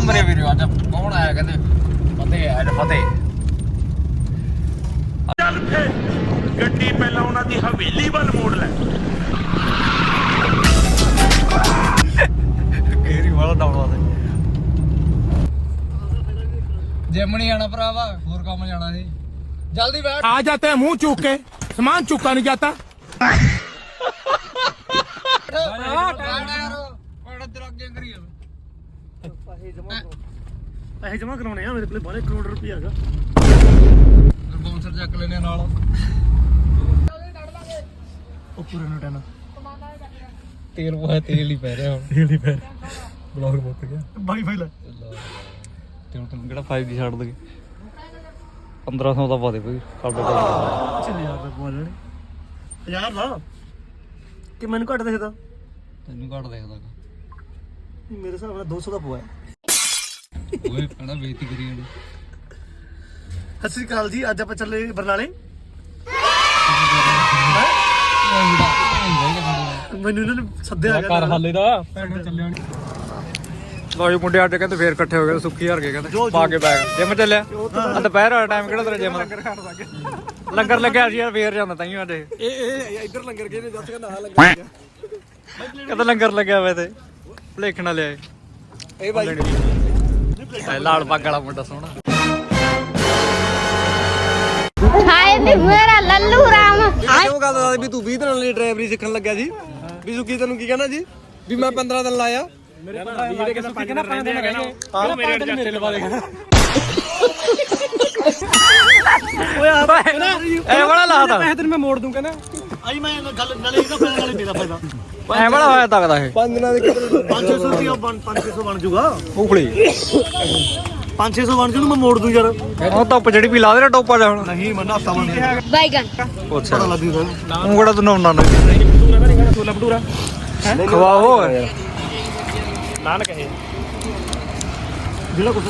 ਕੰਮ ਰੇ ਵੀਰੋ ਅੱਜ ਕੌਣ ਆਇਆ ਕਹਿੰਦੇ? ਫਤਿਹ ਹੈ ਅੱਜ ਫਤਿਹ। ਚੱਲ ਫੇ ਗੱਡੀ ਪਹਿਲਾਂ ਉਹਨਾਂ ਦੀ ਹਵੇਲੀ ਵੱਲ ਮੋੜ ਲੈ। ਕੇਰੀ ਵਾਲਾ ਡਾਉਣਾ ਤੇ ਜਿਮ ਨਹੀਂ ਭਰਾਵਾ ਹੋਰ ਕੰਮ ਜਾਣਾ ਸੀ ਜਲਦੀ ਬੈਠ। ਆ ਜਾਤੇ ਮੂੰਹ ਚੁੱਕ ਕੇ ਸਮਾਨ ਚੁੱਕਾ ਨਹੀਂ ਜਾਤਾ। ਪੈਸੇ ਜਮਾ ਕਰਾਉਣੇ। ਆ ਮੇਰੇ ਕੋਲ ਬਾਰੇ ਕਰੋੜ ਰੁਪਏ ਹੈਗਾ। ਸਪਾਂਸਰ ਚੱਕ ਲੈਨੇ ਨਾਲ। ਉਹ ਪੂਰੇ ਨੂੰ ਟੈਨ। ਤੇਲ ਬਹੁਤ ਤੇਲ ਹੀ ਪੈ ਰਿਹਾ ਹੁਣ। ਰੀਲੀ ਪੈ ਬਲੌਗ ਮੁੱਕ ਗਿਆ। ਬਾਈ ਫਾਈਲ। ਤੇ ਹੁਣ ਤੈਨੂੰ ਕਿਹੜਾ 5G ਛੱਡ ਦਗੇ 1500 ਦਾ ਪਾ ਦੇ ਬਈ ਸਾਡੇ ਕੋਲ ਚੱਲ ਯਾਰ ਦਾ ਬੋਲ ਲੈਣੇ। ਹਜ਼ਾਰ ਦਾ? ਕਿ ਮੈਨੂੰ ਘੱਟ ਦੇਖਦਾ? ਤੈਨੂੰ ਘੱਟ ਦੇਖਦਾ। ਮੇਰੇ ਹਿਸਾਬ ਨਾਲ 200 ਦਾ ਪੋਇਆ ਓਏ ਕਹਿੰਦਾ ਬੇਇੱਜ਼ਤੀ ਕਰੀ ਜਾਂਦੇ। ਸਤਿ ਸ੍ਰੀ ਅਕਾਲ ਜੀ ਅੱਜ ਆਪਾਂ ਚੱਲੇ ਬਰਨਾਲੇ। ਮੈਨੂੰ ਇਹਨਾਂ ਨੇ ਸੱਦਿਆ ਕਰ ਹਾਲੇ ਦਾ। ਲੋ ਜੀ ਮੁੰਡੇ ਅੱਜ ਕਹਿੰਦੇ ਫੇਰ ਇਕੱਠੇ ਹੋ ਗਏ ਸੁੱਖੀ ਹਰ ਗਏ ਕਹਿੰਦੇ। ਪਾ ਕੇ ਬੈਗ ਜਿਮ ਚੱਲਿਆ? ਆ ਦੁਪਹਿਰ ਵਾਲਾ ਟਾਈਮ ਕਿਹੜਾ ਤੇਰਾ ਜਿਮ ਲੰਗਰ ਲੱਗਿਆ ਸੀ ਯਾਰ ਫੇਰ ਜਾਂਦਾ ਤਾਈਓ ਅੱਜ। ਇਹ ਇਹ ਇੱਧਰ ਲੰਗਰ ਗਏ ਨੇ ਜਦ ਤੱਕ ਨਾ ਲੰਗਰ ਕਦੋਂ ਲੰਗਰ ਲੱਗਿਆ ਵੇ ਤੇ ਭਲੇਖ ਨਾ ਲਿਆਏ। ਇਹ ਬਾਈ। ਲਾਲ ਪੱਗ ਵਾਲਾ ਮੁੰਡਾ ਸੋਹਣਾ। ਹਾਏ ਨੀ ਮੇਰਾ ਲੱਲੂ ਰਾਮ। ਕਿਉਂ ਗੱਲ ਦੱਸ ਵੀ ਤੂੰ 20 ਦਿਨਾਂ ਲਈ ਡਰਾਈਵਰੀ ਸਿੱਖਣ ਲੱਗਿਆ ਸੀ? ਵੀ ਸੁੱਕੀ ਤੈਨੂੰ ਕੀ ਕਹਿਣਾ ਜੀ? ਵੀ ਮੈਂ 15 ਦਿਨ ਲਾਇਆ। ਮੇਰੇ ਜਿਹੜੇ ਕਿ ਸੁੱਕੀ ਕਹਿੰਦਾ 5 ਦਿਨ ਰਹਿੰਦੇ ਹਾਂ ਮੇਰੇ ਮੇਰੇ ਲਵਾ ਦੇਗਾ ਓਏ ਆ ਇਹ ਬੜਾ ਲਾਤਾ ਪੈਸੇ ਤੈਨੂੰ ਮੈਂ ਮੋੜ ਦੂੰ ਕਹਿੰਦਾ ਆਈ ਮੈਂ ਗੱਲ ਨਾਲੇ ਇਹਦਾ ਪੈਸੇ ਨਾਲੇ ਮੇਰਾ ਫਾਇਦਾ। ਐ ਬੜਾ ਹੋਇਆ ਤੱਕਦਾ ਇਹ? 5 ਦਿਨਾਂ ਦੇ 500 ਰੁਪਏ 500 ਬਣ ਜੂਗਾ। ਉਖਲੀ 500 ਬਣ ਜੂ ਮੈਂ ਮੋੜ ਦੂੰ ਯਾਰ। ਉਹ ਧੁੱਪ ਜਿਹੜੀ ਵੀ ਲਾ ਦੇ ਨਾ ਟੋਪਾ ਜਾ ਹੁਣ। ਨਹੀਂ ਮੈਂ ਨਾਤਾ ਬਣ ਗਿਆ। ਬਾਈਗਨ। ਅੱਛਾ। ਪਤਾ ਲੱਗ ਜੂਗਾ ਤੂੰ ਕਿਹੜਾ ਤੂੰ ਨਹਾਉਣਾ ਨਹੀਂ ਛੋਲਾ ਭਟੂਰਾ ਖਵਾਓ ਨਾਨਕ ਹੈ ਜਿਹੜਾ ਕੁਛ?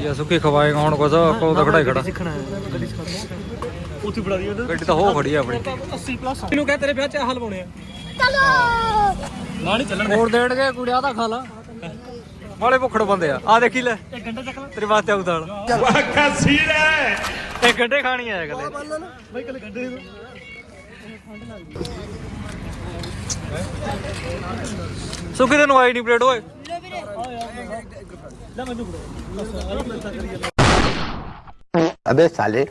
ਯਾ ਸੁੱਕੀ ਖਵਾਏਗਾ ਹੁਣ ਕੁਛ ਕੋਲ ਤਾਂ ਖੜਾ ਹੀ ਖੜਾ ਸਿੱਖਣਾ ਹੈ ਗੱਡੀ ਸਿੱਖਣਾ ਉੱਥੇ ਫੜਾ ਦੀ ਗੱਡੀ ਤਾਂ ਹੋ ਖੜੀ ਆ ਆਪਣੀ। 80 ਪਲੱਸ ਇਹਨੂੰ ਕਹ ਤੇਰੇ ਵਿਆਹ ਚ ਆਹ ਲਵਾਉਣੇ ਆ। ਚਲੋ। ਨਾ ਨਹੀਂ ਚੱਲਣ ਹੋਰ ਦੇਣਗੇ ਕੁੜਿਆ ਤਾਂ ਖਾ ਲਾ। ਵਾਲੇ ਭੁੱਖੜ ਬੰਦੇ ਆ। ਆ ਦੇਖੀ ਲੈ। ਇੱਕ ਘੰਟਾ ਚੱਕ ਲੈ। ਤੇਰੇ ਵਾਸਤੇ ਆਉ ਦਾਲ। ਵਾਕਾ ਸੀੜਾ ਇਹ ਗੱਡੇ ਖਾਣੀ ਆ ਅਗਲੇ ਬਾਈ ਕੱਲ ਘੰਟੇ ਦੇ ਸੁੱਕੀ ਤੈਨੂੰ ਆਈ ਨਹੀਂ ਪਲੇਟ ਓਏ। ਲੈ ਮੈਨੂੰ ਫੜੋ ਮੈਂ ਤਾਂ ਕਰੀ ਜਾਂਦਾ अबे साले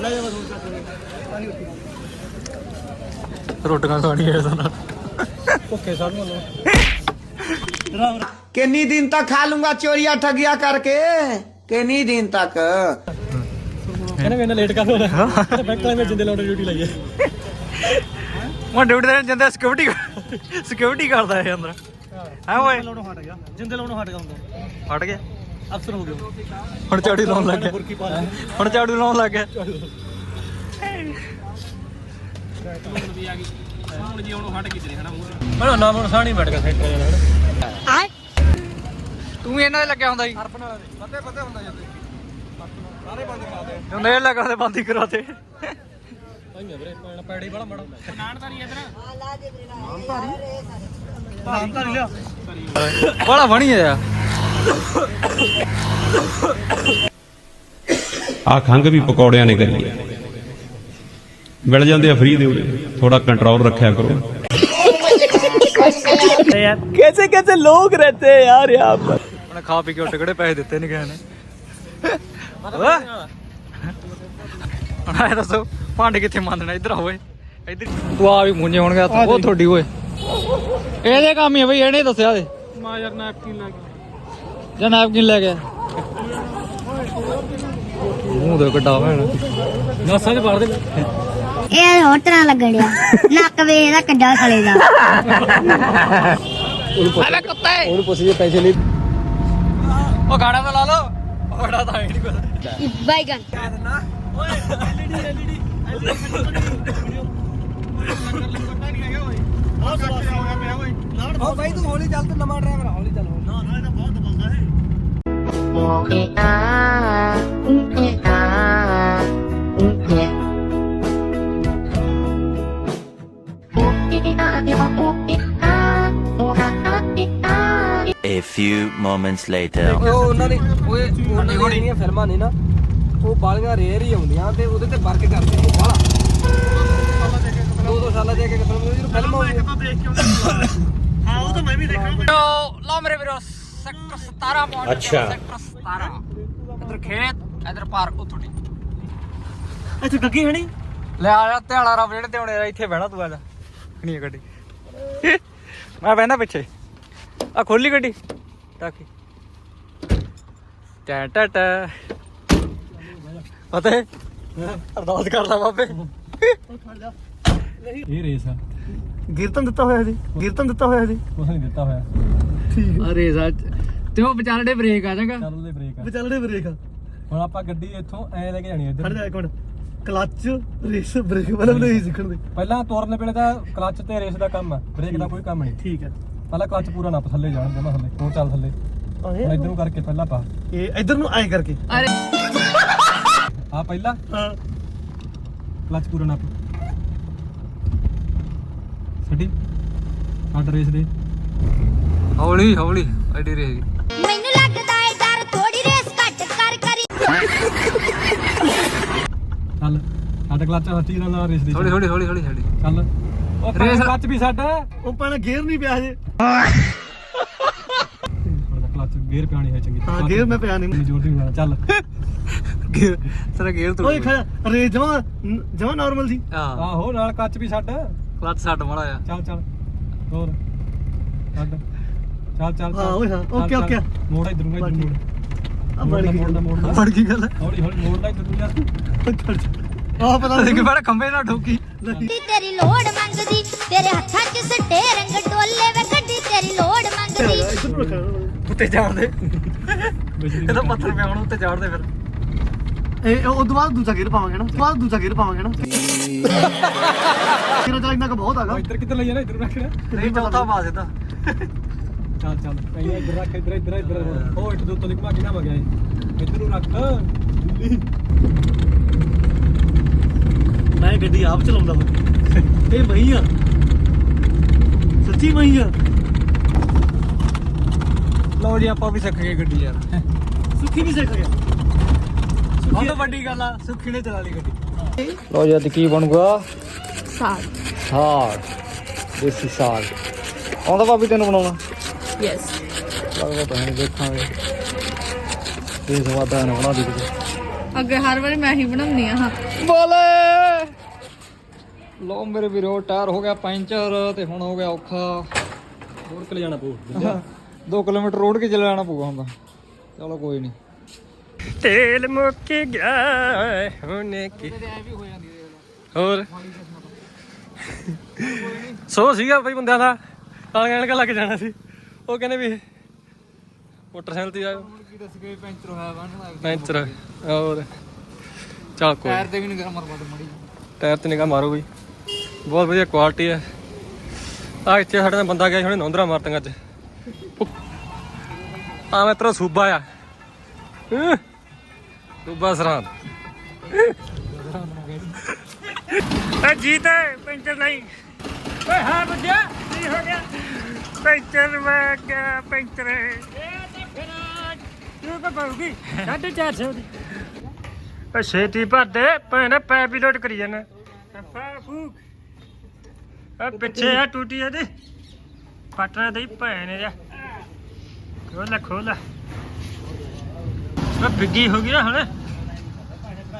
ਲੈ ਜਾ ਬਸ ਰੋਟੀਆਂ ਖਾਣੀ ਐ ਸਨਾ ਭੁੱਖੇ ਸਭ ਨੂੰ किन्नी दिन तक खा लूंगा चोरिया ठगिया करके किन्नी दिन तक ਕਹਿੰਦੇ ਮੈਨਾਂ ਲੇਟ ਕਰ ਹੋਣਾ ਬੈਂਕ ਵਾਲੇ ਮੈਂ ਜਿੰਦੇ ਲਾਉਣ ਡਿਊਟੀ ਲਾਈ ਹੈ ਮੈਂ ਡਿਊਟੀ ਤੇ ਜਾਂਦੇ ਸਿਕਿਉਰਿਟੀ ਸਿਕਿਉਰਿਟੀ ਕਰਦਾ ਇਹ ਅੰਦਰ ਹੈ। ਓਏ। ਲਾਉਣੋਂ ਹਟ ਗਿਆ। ਜਿੰਦੇ ਲਾਉਣੋਂ ਹਟ ਗਿਆ ਹੁੰਦਾ। ਹਟ ਗਿਆ। ਅਫਸਰ ਹੋ ਗਿਆ ਹੁਣ ਝਾੜੂ ਲਾਉਣ ਲੱਗ ਗਿਆ। ਬੁਰਕੀ ਪਾ ਹੁਣ ਝਾੜੂ ਲਾਉਣ ਲੱਗ ਗਿਆ। ਮੈਂ ਨਾ ਮਨ ਸਾਣੀ ਬੈਠ ਗਿਆ ਸੈਂਟਰ ਜਾਣਾ ਤੂੰ ਇਹਨਾਂ ਦੇ ਲੱਗਿਆ ਹੁੰਦਾ ਜੀ ਅਰਪਣ ਵਾਲਾ ਦੇ। ਪੱਤੇ ਪੱਤੇ ਹੁੰਦਾ ਜਾਂਦੇ ਸਾਰੇ ਬੰਦ ਕਰਾ ਦੇ। ਲੱਗਾ ਤੇ ਬੰਦ ਹੀ ਕਰਾਤੇ ਭਾਈਆਂ ਵੀਰੇ ਪੈਣਾ ਪੈੜੀ ਬੜਾ ਮੜਾ। ਨਾਨਧਾਰੀ ਇਧਰ। ਨਾਨਧਾਰੀ ਨਾਨਧਾਰੀ ਲਿਆ ਬੜਾ ਫਣੀ ਆ ਯਾਰ ਆ ਖੰਗ ਵੀ ਪਕੌੜਿਆਂ ਨੇ ਕਰੀ ਹੈ ਮਿਲ ਜਾਂਦੇ ਆ ਫ੍ਰੀ ਦੇ ਉਰੇ ਥੋੜਾ ਕੰਟਰੋਲ ਰੱਖਿਆ ਕਰੋ कैसे कैसे लोग रहते हैं यार यहाँ पर ਉਹਨੇ ਖਾ ਪੀ ਕੇ ਉੱਟ ਕਿਹੜੇ ਪੈਸੇ ਦਿੱਤੇ ਨਹੀਂ ਕਿਸੇ ਨੇ ਓਏ ਹੁਣ ਆਏ ਦੱਸੋ ਭਾਂਡੇ ਕਿੱਥੇ ਮੰਨਣਾ ਇੱਧਰ ਆ ਓਏ ਇੱਧਰ ਤੂੰ ਆ ਵੀ ਮੁੰਨੇ ਹੋਣਗੇ ਹੱਥ ਉਹ ਤੁਹਾਡੀ ਓਏ ਇਹਦੇ ਕੰਮ ਹੀ ਬਈ ਇਹਨੇ ਦੱਸਿਆ ਤੇ। ਮਾ ਯਾਰ ਨੈਪਕਿਨ ਲੈ ਕੇ। ਜਾਂ ਨੈਪਕਿਨ ਮੂੰਹ ਦੇ ਕੱਡਾ ਭੈਣ। ਨਾਸਾਂ ਇਹ ਹੋਰ ਤਰ੍ਹਾਂ ਲੱਗਣ ਨੱਕ ਵੇ ਇਹਦਾ ਕੱਡਾ ਖਲੇ ਦਾ। ਅਰੇ ਕੁੱਤੇ! ਉਹਨੂੰ ਪੁੱਛੀਏ ਪੈਸੇ ਲਈ। ਉਹ ਗਾੜਾ ਤਾਂ ਲਾ ਲਓ। ਬੜਾ ਤਾਂ ਨਹੀਂ ਕੋਈ। ਬਾਈਗਨ ਓਏ ਐਲਈਡੀ ਐਲਈਡੀ ਐਲਈਡੀ ਬਹੁਤ ਸਵਾਦ ਹੋਇਆ ਪਿਆ ਓਏ ਲਾੜ ਬਹੁਤ ਬਾਈ ਤੂੰ ਹੌਲੀ ਚੱਲ ਤੂੰ ਨਵਾਂ ਡਰਾਈਵਰ ਹੌਲੀ ਚੱਲ ਨਾ ਨਾ ਇਹ ਤਾਂ ਬਹੁਤ ਦਬਲਦਾ ਹੈ। ਮੋਕੇਤਾ ਮੋਕੇਤਾ ਮੋਕੇ A few moments later. ਉਹ ਉਹਨਾਂ ਨੇ ਓਏ ਉਹਨਾਂ ਦੀਆਂ ਫਿਲਮਾਂ ਨੇ ਨਾ ਉਹ ਬਾਲੀਆਂ ਰੇਅਰ ਹੀ ਆਉਂਦੀਆਂ ਤੇ ਉਹਦੇ ਤੇ ਵਰਕ ਕਰਦੇ ਹਾਂ ਉਹ ਤਾਂ ਮੈਂ ਵੀ ਦੇਖਾਂ ਲਓ ਮੇਰੇ ਵੀਰੋ ਸੈਕਟਰ 17 ਪਹੁੰਚ ਅੱਛਾ। ਸੈਕਟਰ 17 ਇਧਰ ਖੇਤ ਇਧਰ ਪਾਰਕ ਉੱਥੋਂ ਦੀ। ਇੱਥੇ ਗੱਗੀ ਹਣੀ ਲੈ ਆ ਜਾ ਧਿਆਲਾ ਰੱਬ ਜਿਹੜੇ ਤੇ ਆਉਣੇ ਆ ਇੱਥੇ ਬਹਿਣਾ ਤੂੰ ਆ ਜਾ। ਖਣੀ ਗੱਡੀ। ਮੈਂ ਬਹਿਣਾ ਪਿੱਛੇ। ਆ ਖੋਲੀ ਗੱਡੀ। ਟਾਕੀ ਟਾ ਟਾ ਟਾ। ਪਤਾ ਹੈ ਅਰਦਾਸ ਕਰ ਲਾ ਬਾਬੇ ਇਹ ਰੇਸ ਆ। ਗਿਰਤਨ ਦਿੱਤਾ ਹੋਇਆ ਜੀ ਗਿਰਤਨ ਦਿੱਤਾ ਹੋਇਆ ਜੀ। ਕੁਛ ਨਹੀਂ ਦਿੱਤਾ ਹੋਇਆ। ਅਰੇ ਸੱਚ ਤੇ ਉਹ ਵਿਚਾਲੇ ਬ੍ਰੇਕ ਆ ਜਾਗਾ। ਚੱਲਦੇ ਬ੍ਰੇਕ ਆ। ਵਿਚਾਲੜੇ ਬ੍ਰੇਕ ਆ। ਹੁਣ ਆਪਾਂ ਗੱਡੀ ਇੱਥੋਂ ਐ ਲੈ ਕੇ ਜਾਣੀ ਇੱਧਰ। ਖੜ ਜਾ ਇੱਕ ਮਿੰਟ। ਕਲੱਚ ਰੇਸ ਬ੍ਰੇਕ ਵਾਲਾ ਨਹੀਂ ਸਿੱਖਣ ਦੇ। ਪਹਿਲਾਂ ਤੋਰਨ ਵੇਲੇ ਤਾਂ ਕਲੱਚ ਤੇ ਰੇਸ ਦਾ ਕੰਮ ਆ। ਬ੍ਰੇਕ ਦਾ ਕੋਈ ਕੰਮ ਨਹੀਂ। ਠੀਕ ਹੈ ਪਹਿਲਾਂ ਕਲੱਚ ਪੂਰਾ ਨਾ ਥੱਲੇ ਜਾਣ ਜਮਾ ਥੱਲੇ। ਹੋਰ ਚੱਲ ਥੱਲੇ। ਹੁਣ ਇੱਧਰ ਨੂੰ ਕਰਕੇ ਪਹਿਲਾਂ ਪਾ। ਇਹ ਇੱਧਰ ਨੂੰ ਐ ਕਰਕੇ। ਅਰੇ। ਆ ਪਹਿਲਾਂ? ਹਾਂ। ਕਲੱਚ ਪੂਰਾ ਨਾ ਛੱਡੀ ਛੱਡ ਰੇਸ ਦੇ। ਹੌਲੀ ਹੌਲੀ ਐਡੀ ਰੇ ਮੈਨੂੰ ਲੱਗਦਾ ਏ ਡਰ ਥੋੜੀ ਰੇਸ ਘੱਟ ਕਰ ਕਰੀ। ਚੱਲ ਛੱਡ ਕਲੱਚ ਹੱਥੀ ਨਾਲ ਰੇਸ ਦੇ। ਹੌਲੀ ਹੌਲੀ ਹੌਲੀ ਹੌਲੀ ਚੱਲ। ਉਹ ਰੇਸ- ਕਲੱਚ ਵੀ ਛੱਡ। ਉਹ ਪਾਣਾ ਗੇਅਰ ਨਹੀਂ ਪਿਆ ਹਜੇ। ਕਲੱਚ ਗੇਅਰ ਪਿਆਣੀ ਹੈ ਚੰਗੀ ਹਾਂ ਗੇਅਰ ਮੈਂ ਪਿਆ ਨਹੀਂ। ਜ਼ੋਰ ਦੀ ਮਾਰ ਚੱਲ। ਗੇਰ ਤੇਰਾ ਗੇਰ ਤੁਰ ਓਏ ਖੜਾ ਰੇਸ ਜਮਾ ਜਮਾ ਨਾਰਮਲ ਸੀ। ਹਾਂ। ਆਹੋ ਨਾਲ ਕਲੱਚ ਵੀ ਛੱਡ। ਕਲੱਚ ਛੱਡ ਮਾੜਾ ਆ ਚੱਲ ਚੱਲ। ਹੋਰ? ਛੱਡ। ਚੱਲ ਚੱਲ ਹਾਂ ਓਏ ਹਾਂ। Okay okay. ਮੋੜ ਇਧਰ ਨੂੰ ਇਧਰ ਮੋੜ। ਆ ਮੋੜਦਾ ਫੜ ਕੀ ਗੱਲ। ਹੌਲੀ ਹੌਲੀ ਮੋੜਦਾ ਇਧਰ ਨੂੰ ਯਾਰ ਆਹ ਪਤਾ ਦੇਖ ਬੜਾ ਖੰਬੇ ਨਾਲ ਠੋਕੀ। ਤੇਰੀ ਲੋੜ ਮੰਗਦੀ ਤੇਰੇ ਹੱਥਾਂ 'ਚ ਸੱਟੇ ਰੰਗ ਡੋਲੇ ਵੇ। ਗੱਡੀ ਤੇਰੀ ਲੋੜ ਮੰਗਦੀ। ਇਧਰ ਨੂੰ ਰੱਖਣਾ ਉੱਤੇ ਜਾਣ ਦੇ। ਇਹ ਤਾਂ ਪੱਥਰ ਪਿਆ ਹੁਣ ਉੱਤੇ ਚਾੜਦੇ ਫਿਰ। ਇਹ ਤੋਂ ਬਾਅਦ ਦੂਜਾ ਗੇਅਰ ਪਾਵਾਂਗੇ ਨਾ। ਉਸ ਤੋਂ ਬਾਅਦ ਦੂਜਾ ਗੇਅਰ ਪਾਵਾਂਗੇ ਨਾ। ਤੇਰਾ ਤਾਂ ਇੰਨਾ ਕੁ ਬਹੁਤ ਹੈਗਾ। ਇੱਧਰ ਕਿੱਧਰ ਲਈ ਜਾਣਾ ਇੱਧਰ ਰੱਖਣਾ ਨਹੀਂ ਚੌਥਾ ਪਾ ਸਿੱਧਾ ਚੱਲ ਚੱਲ ਪਹਿਲਾਂ ਇੱਧਰ ਰੱਖ ਇੱਧਰ ਇੱਧਰ ਇੱਧਰ। ਉਹ ਇੱਟ ਦੇ ਦੀ ਘੁਮਾ ਕੇ ਨਾ ਵਗਿਆ ਇੱਧਰ ਨੂੰ ਰੱਖ। ਮੈਂ ਗੱਡੀ ਆਪ ਚਲਾਉਂਦਾ ਵਾ। ਇਹ ਮਈ ਆ। ਸੱਚੀ ਮਈ ਆ। ਲਓ ਜੀ ਆਪਾਂ ਵੀ ਸਿੱਖ ਗਏ ਗੱਡੀ ਯਾਰ। ਸੁੱਖੀ ਵੀ ਸਿੱਖ ਗਿਆ। ਹੁਣ ਤਾਂ ਵੱਡੀ ਗੱਲ ਆ ਸੁੱਖੀ ਨੇ ਚਲਾ ਲਈ ਗੱਡੀ। ਲਓ ਜੀ ਅੱਜ ਕੀ ਬਣੂਗਾ? ਸਾਗ। ਸਾਗ ਦੇਸੀ ਸਾਗ। ਆਉਂਦਾ ਭਾਬੀ ਤੈਨੂੰ ਬਣਾਉਣਾ? ਯੈਸ ਲੱਗਦਾ ਤਾਂ ਨਹੀਂ ਦੇਖਾਂਗੇ। ਇਹ ਸਵਾਦਾ ਨਾ ਬਣਾ ਦੇ ਅੱਗੇ ਹਰ ਵਾਰੀ ਮੈਂ ਹੀ ਬਣਾਉਣੀ ਆ ਹਾਂ। ਬੋਲੇ! ਲੋ ਮੇਰੇ ਵੀਰੋ ਟਾਇਰ ਹੋ ਗਿਆ ਪੈਂਚਰ ਤੇ ਹੁਣ ਹੋ ਗਿਆ ਔਖਾ। ਰੋਡ ਕੇ ਜਾਣਾ ਪਊ 2 ਕਿਲੋਮੀਟਰ ਰੋਡ ਕੇ ਚਲਾਣਾ ਪਊਗਾ ਹੁਣ ਤਾਂ। ਚਲੋ ਕੋਈ ਨਹੀਂ ਤੇਲ ਮੁੱਕ ਗਿਆ ਹੁਣੇ ਕੀ? ਹੋਰ? ਸੋ ਸੀਗਾ ਬਈ ਬੰਦਿਆਂ ਦਾ ਤਾਂ ਕਹਿਣ ਲੱਗ ਜਾਣਾ ਸੀ। ਉਹ ਕਹਿੰਦੇ ਵੀ ਮੋਟਰਸਾਈਕਲ ਤੇ ਆਇਓ। ਕੀ ਦੱਸ ਗਏ ਪੈਂਚਰ ਹੋਇਆ ਬੰਨਣਾ ਪੈਂਚਰ ਹੋਰ। ਚੱਲ ਕੋਈ ਟਾਇਰ ਤੇ ਵੀ ਨਹੀਂ ਗਰਮ ਮਰਵਾ ਦੇ ਮੜੀ ਟਾਇਰ ਤੇ ਨਿਗਾ ਮਾਰੋ ਬਈ। ਬਹੁਤ ਵਧੀਆ ਕੁਆਲਿਟੀ ਹੈ ਆ ਇੱਥੇ ਸਾਡੇ ਨਾਲ ਬੰਦਾ ਗਿਆ ਸੀ ਉਹਨੇ ਨੌਂਦਰਾ ਮਾਰਤੀਆਂ ਅੱਜ। ਆ ਮੈਂ ਤੇਰਾ ਸੂਬਾ ਆ। ਸੂਬਾ ਸਰਾਂ ਏ ਜੀਤ ਪੈਂਚਰ ਨਹੀਂ। ਓਏ ਹਾਂ ਬੱਜਿਆ ਕੀ ਹੋ ਗਿਆ? ਪੈਂਚਰ ਮੈਂ ਗਿਆ ਪੈਂਚਰ। ਇਹ ਤੇ ਫਿਰ ਤੂੰ ਤਾਂ ਪਾਉਗੀ 450 ਦੀ। ਓ ਛੇਤੀ ਭਰ ਦੇ ਭੈਣ ਪੈ ਵੀ ਲੋਡ ਕਰੀ ਜਾਣਾ ਫੂਕ ਆ ਪਿੱਛੇ ਆ ਟੂਟੀ ਇਹਦੇ ਪਟਨਾ ਦੇ ਭੈਣ ਜਾ ਖੋਲਾ ਖੋਲਾ ਉਹ ਬਿੱਗੀ ਹੋ ਗਈ ਨਾ ਹੁਣ।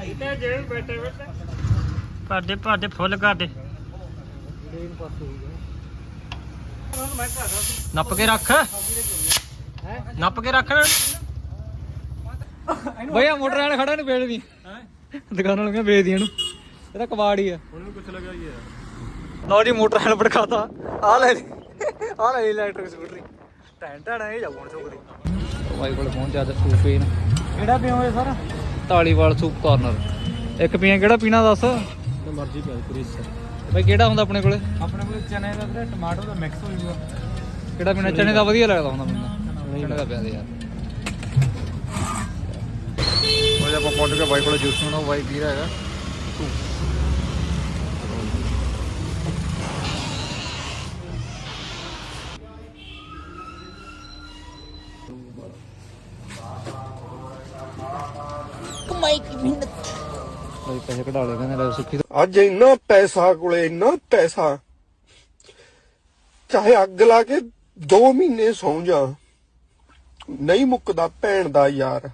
ਇਹਦਾ ਜੇ ਬੈਠੇ ਬੈਠੇ ਪਾਦੇ ਪਾਦੇ ਫੁੱਲ ਕਰ ਦੇ। ਨੱਪ ਕੇ ਰੱਖ। ਨੱਪ ਕੇ ਰੱਖ। ਨਾ ਭਈਆ ਮੋਟਰ ਵਾਲੇ ਖੜਾ ਨੂੰ ਵੇਚ ਦੀ ਦੁਕਾਨ ਵਾਲੇ ਵੇਚ ਦੀ ਇਹਨੂੰ। ਇਹ ਤਾਂ ਕਬਾੜ ਹੀ ਆ। ਉਹਨੂੰ ਕੁਛ ਲੱਗਾ ਹੀ ਹੈ ਲਓ ਜੀ ਮੋਟਰ ਵਾਲੇ ਭੜਕਾਤਾ। ਆ ਲੈ ਆ ਲੈ ਇਲੈਕਟ੍ਰਿਕ ਸਕੂਟਰੀ ਟੈਂ ਟੈਂ ਇਹ ਜਾਊ ਹੁਣ ਸਕੂਟਰੀ ਬਾਈ ਕੋਲ ਪਹੁੰਚਿਆ ਤੇ ਸੂਪ ਪੀਣ ਕਿਹੜਾ ਹੋਇਆ ਸਾਰਾ? ਢਾਲੀਵਾਲ ਸੂਪ ਕਾਰਨਰ ਇੱਕ ਪੀਆਂ ਕਿਹੜਾ ਪੀਣਾ ਦੱਸ? ਤੇ ਮਰਜ਼ੀ ਪਿਆ ਕ੍ਰਿਸ ਬਈ ਕਿਹੜਾ ਹੁੰਦਾ ਆਪਣੇ ਕੋਲੇ? ਆਪਣੇ ਕੋਲ ਚਨੇ ਦਾ ਤੇ ਟਮਾਟੋ ਦਾ ਮਿਕਸ ਹੋ ਜਾਊਗਾ ਕਿਹੜਾ ਪੀਣਾ ਚਨੇ ਦਾ ਵਧੀਆ ਲੱਗਦਾ ਹੁੰਦਾ ਮੈਨੂੰ। ਚਨੇ ਦਾ ਪਿਆ ਦੇ ਯਾਰ। ਉਹ ਜੇ ਆਪਾਂ ਪਹੁੰਚ ਗਏ ਬਾਈ ਕੋਲੇ ਜੂਸ ਹੋਣਾ ਬਾਈ ਪੀ ਰਿਹਾ ਹੈਗਾ। ਬਈ ਪੈਸੇ ਕਢਾ ਲੈ ਕਹਿੰਦੇ ਲੈ ਸੁੱਖੀ ਅੱਜ ਇੰਨਾ ਪੈਸਾ ਕੋਲੇ, ਇੰਨਾ ਪੈਸਾ। ਚਾਹੇ ਅੱਗ ਲਾ ਕੇ 2 ਮਹੀਨੇ ਸੌਂ ਜਾ। ਨਹੀਂ ਮੁੱਕਦਾ ਭੈਣ ਦਾ ਯਾਰ।